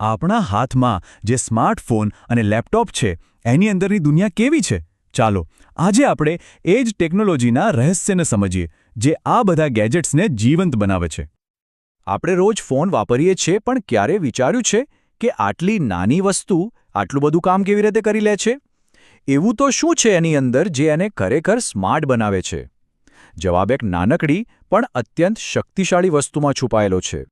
આપણા હાથમાં જે સ્માર્ટફોન અને લેપટોપ છે, એની અંદરની દુનિયા કેવી છે? ચાલો, આજે આપણે એ જ ટેકનોલોજીના રહસ્યને સમજીએ, જે આ બધા ગેજેટ્સને જીવંત બનાવે છે. આપણે રોજ ફોન વાપરીએ છીએ, પણ ક્યારે વિચાર્યું છે કે આટલી નાની વસ્તુ આટલું બધું કામ કેવી રીતે કરી લે છે? એવું તો શું છે એની અંદર જે એને ખરેખર સ્માર્ટ બનાવે છે? જવાબ એક નાનકડી, પણ અત્યંત શક્તિશાળી વસ્તુમાં છુપાયેલો છે.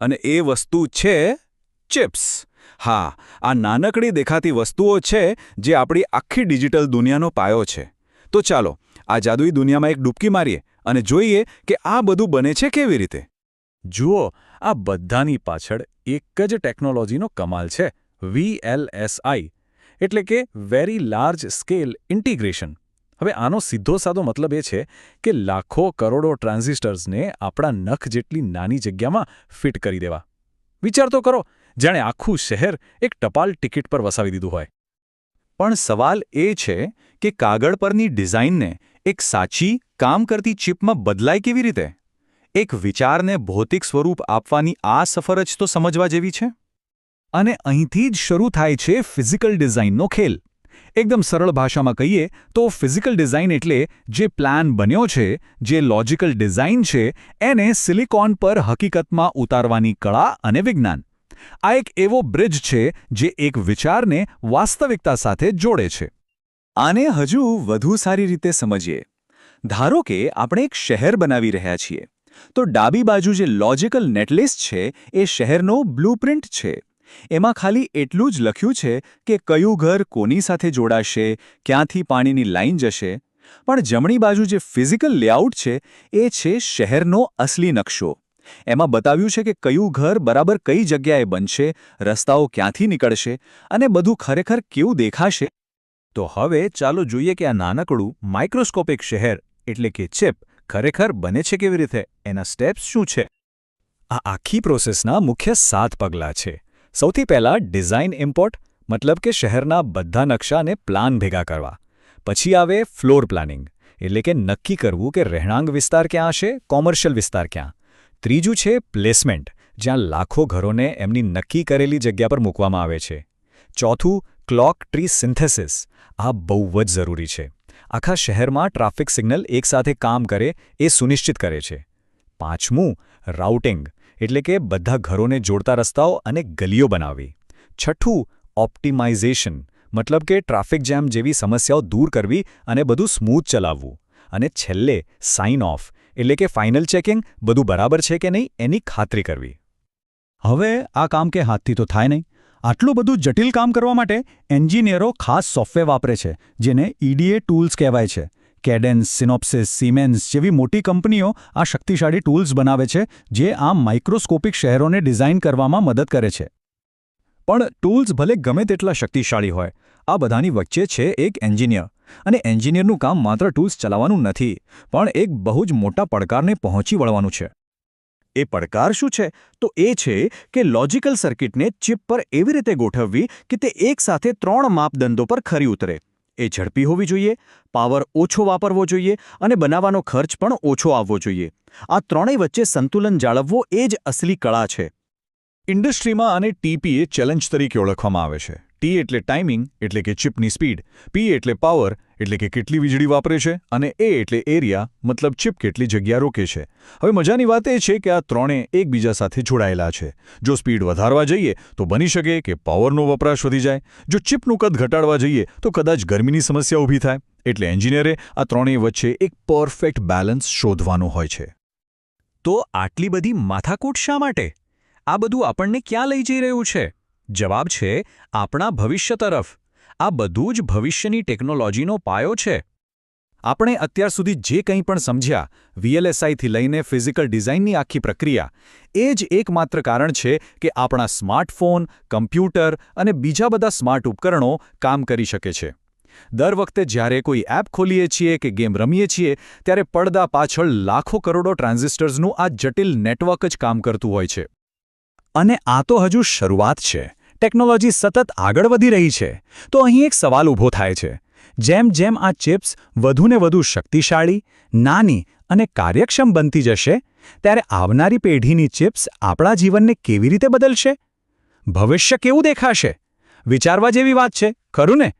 અને એ વસ્તુ છે ચિપ્સ. હા, આ નાનકડી દેખાતી વસ્તુઓ છે જે આપણી આખી ડિજિટલ દુનિયાનો પાયો છે. તો ચાલો, આ જાદુઈ દુનિયામાં એક ડૂબકી મારીએ અને જોઈએ કે આ બધું બને છે કેવી રીતે. જુઓ, આ બધાની પાછળ એક જ ટેકનોલોજીનો કમાલ છે વીએલએસઆઈ એટલે કે વેરી લાર્જ સ્કેલ ઇન્ટિગ્રેશન. હવે આનો સીધો સાદો મતલબ એ છે કે લાખો કરોડો ટ્રાન્ઝિસ્ટર્સને આપણા નખ જેટલી નાની જગ્યામાં ફિટ કરી દેવા. વિચાર તો કરો જાણે આખું શહેર એક ટપાલ ટિકિટ પર વસાવી દીધું હોય. પણ સવાલ એ છે કે કાગળ પરની ડિઝાઇનને એક સાચી, કામ કરતી ચિપમાં બદલાય કેવી રીતે? એક વિચારને ભૌતિક સ્વરૂપ આપવાની આ સફર જ તો સમજવા જેવી છે? અને અહીંથી જ શરૂ થાય છે ફિઝિકલ ડિઝાઇનનો ખેલ. એકદમ સરળ ભાષામાં કહીએ તો ફિઝિકલ ડિઝાઇન એટલે જે પ્લાન બન્યો છે, જે લોજિકલ ડિઝાઇન છે, એને સિલિકોન પર હકીકતમાં ઉતારવાની કળા અને વિજ્ઞાન. આ એક એવો બ્રિજ છે જે એક વિચારને વાસ્તવિકતા સાથે જોડે છે. આને હજુ વધુ સારી રીતે સમજીએ. ધારો કે આપણે એક શહેર બનાવી રહ્યા છીએ, તો ડાબી બાજુ જે લોજિકલ નેટલિસ્ટ છે એ શહેરનો બ્લુપ્રિન્ટ છે. એમાં ખાલી એટલું જ લખ્યું છે કે કયું ઘર કોની સાથે જોડાશે, ક્યાંથી પાણીની લાઈન જશે. પણ જમણી બાજુ જે ફિઝિકલ લેઆઉટ છે, એ છે શહેરનો અસલી નકશો. એમાં બતાવ્યું છે કે કયું ઘર બરાબર કઈ જગ્યાએ બનશે, રસ્તાઓ ક્યાંથી નીકળશે અને બધું ખરેખર કેવું દેખાશે. તો હવે ચાલો જોઈએ કે આ નાનકડું માઇક્રોસ્કોપિક શહેર, એટલે કે ચિપ, ખરેખર બને છે કેવી રીતે? એના સ્ટેપ્સ શું છે? આ આખી પ્રોસેસના મુખ્ય સાત પગલાં છે. સૌથી પહેલાં ડિઝાઇન ઇમ્પોર્ટ, મતલબ કે શહેરના બધા નકશાને પ્લાન ભેગા કરવા. પછી આવે ફ્લોર પ્લાનિંગ, એટલે કે નક્કી કરવું કે રહેણાંક વિસ્તાર ક્યાં હશે, કોમર્શિયલ વિસ્તાર ક્યાં. ત્રીજું છે પ્લેસમેન્ટ, જ્યાં લાખો ઘરોને એમની નક્કી કરેલી જગ્યા પર મૂકવામાં આવે છે. ચોથું, ક્લોક ટ્રી સિન્થેસિસ, આ બહુ જ જરૂરી છે. આખા શહેરમાં ટ્રાફિક સિગ્નલ એકસાથે કામ કરે એ સુનિશ્ચિત કરે છે. પાંચમું, રાઉટિંગ, એટલે કે બધા ઘરોને જોડતા રસ્તાઓ અને ગલીઓ બનાવવી. છઠ્ઠું, ઓપ્ટિમાઇઝેશન, મતલબ કે ટ્રાફિક જેમ જેવી સમસ્યાઓ દૂર કરવી અને બધું સ્મૂથ ચલાવવું. અને છેલ્લે, સાઇન ઓફ એટલે કે ફાઇનલ ચેકિંગ બધું બરાબર છે કે નહીં એની ખાતરી કરવી. હવે આ કામ કે હાથથી તો થાય નહીં. આટલું બધું જટિલ કામ કરવા માટે એન્જિનિયરો ખાસ સોફ્ટવેર વાપરે છે, જેને ઈડીએ ટૂલ્સ કહેવાય છે. કેડેન્સ સિનોપ્સિસ સિમેન્સ જેવી મોટી કંપનીઓ આ શક્તિશાળી ટૂલ્સ બનાવે છે, જે આ માઇક્રોસ્કોપિક શહેરોને ડિઝાઇન કરવામાં મદદ કરે છે. પણ ટૂલ્સ ભલે ગમે તેટલા શક્તિશાળી હોય, આ બધાની વચ્ચે છે એક એન્જિનિયર અને એન્જિનિયરનું કામ માત્ર ટૂલ્સ ચલાવવાનું નથી, પણ એક બહુ જ મોટા પડકારને પહોંચી વળવાનું છે. એ પડકાર શું છે? તો એ છે કે લોજિકલ સર્કિટને ચિપ પર એવી રીતે ગોઠવવી કે તે એકસાથે ત્રણ માપદંડો પર ખરી ઉતરે. એ ઝડપી હોવી જોઈએ, પાવર ઓછો વાપરવો જોઈએ અને બનાવવાનો ખર્ચ પણ ઓછો આવવો જોઈએ. આ ત્રણેય વચ્ચે સંતુલન જાળવવો એ જ અસલી કળા છે. ઇન્ડસ્ટ્રીમાં આને ટીપીએ ચેલેન્જ તરીકે ઓળખવામાં આવે છે. ટી એટલે ટાઈમિંગ એટલે કે ચિપની સ્પીડ પી એટલે પાવર એટલે કે કેટલી વીજળી વાપરે છે અને એ એટલે એરિયા મતલબ ચિપ કેટલી જગ્યા રોકે છે. હવે મજાની વાત એ છે કે આ ત્રણે એકબીજા સાથે જોડાયેલા છે. જો સ્પીડ વધારવા જઈએ, તો બની શકે કે પાવરનો વપરાશ વધી જાય. જો ચિપનું કદ ઘટાડવા જઈએ, તો કદાચ ગરમીની સમસ્યા ઊભી થાય. એટલે એન્જિનિયરે આ ત્રણેય વચ્ચે એક પરફેક્ટ બેલેન્સ શોધવાનું હોય છે. તો આટલી બધી માથાકૂટ શા માટે? આ બધું આપણને ક્યાં લઈ જઈ રહ્યું છે? જવાબ છે, આપણા ભવિષ્ય તરફ. આ બધું જ ભવિષ્યની ટેકનોલોજીનો પાયો છે. આપણે અત્યાર સુધી જે કંઈ પણ સમજ્યા વીએલએસઆઈથી લઈને ફિઝિકલ ડિઝાઇનની આખી પ્રક્રિયા, એ જ એકમાત્ર કારણ છે કે આપણા સ્માર્ટફોન, કમ્પ્યુટર અને બીજા બધા સ્માર્ટ ઉપકરણો કામ કરી શકે છે. દર વખતે જ્યારે કોઈ એપ ખોલીએ છીએ કે ગેમ રમીએ છીએ, ત્યારે પડદા પાછળ લાખો કરોડો ટ્રાન્ઝિસ્ટર્સનું આ જટિલ નેટવર્ક જ કામ કરતું હોય છે. અને આ તો હજુ શરૂઆત છે. ટેકનોલોજી સતત આગળ વધી રહી છે, તો અહીં એક સવાલ ઊભો થાય છે. જેમ જેમ આ ચિપ્સ વધુને વધુ શક્તિશાળી, નાની અને કાર્યક્ષમ બનતી જશે, ત્યારે આવનારી પેઢીની ચિપ્સ આપણા જીવનને કેવી રીતે બદલશે? ભવિષ્ય કેવું દેખાશે? વિચારવા જેવી વાત છે, ખરું ને?